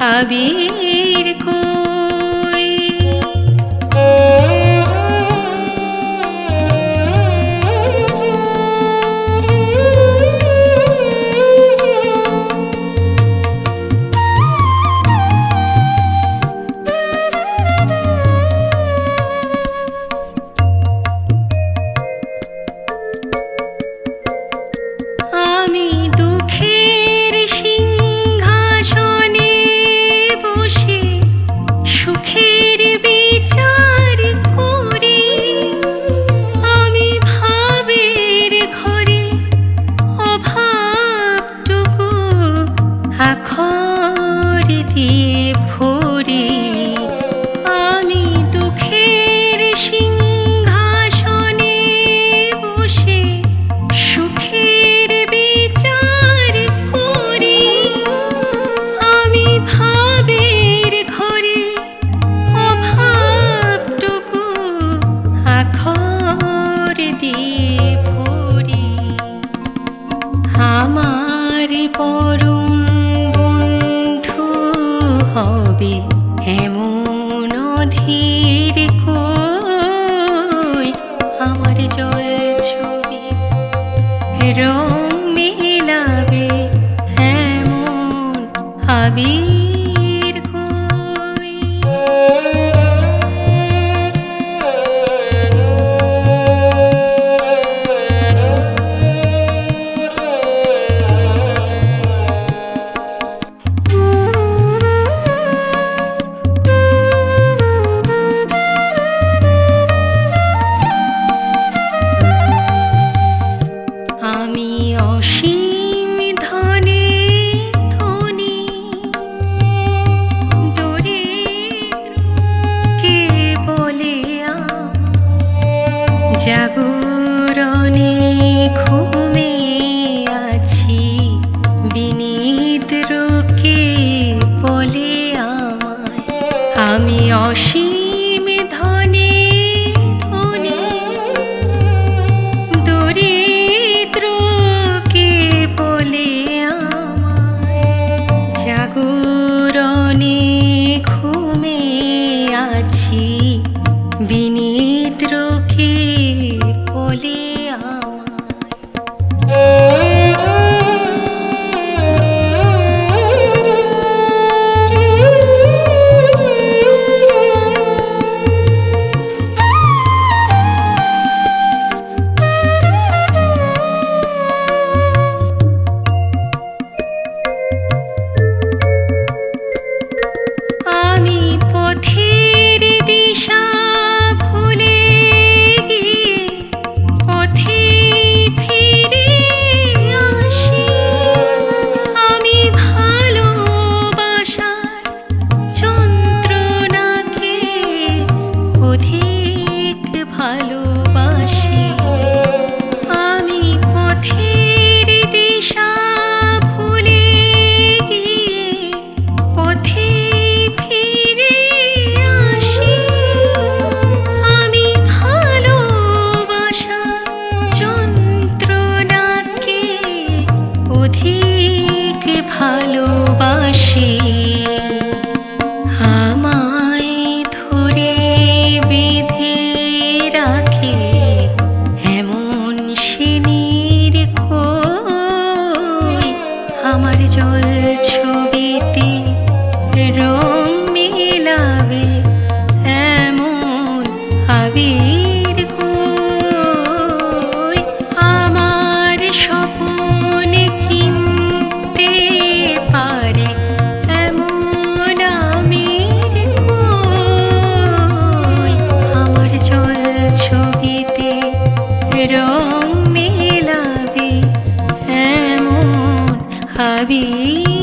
আবির কই আখর দিয়ে ভরি হবে এমন ধীর কই? আমার জয় ছবি রং মিলাবে এমন আবির ভালোবাসি। আমায় ধরে বেঁধে রাখে এমন সিনির আমার জল ছবিতে রং মেলাবে এমন আবির রং মেলাবে এমন আবির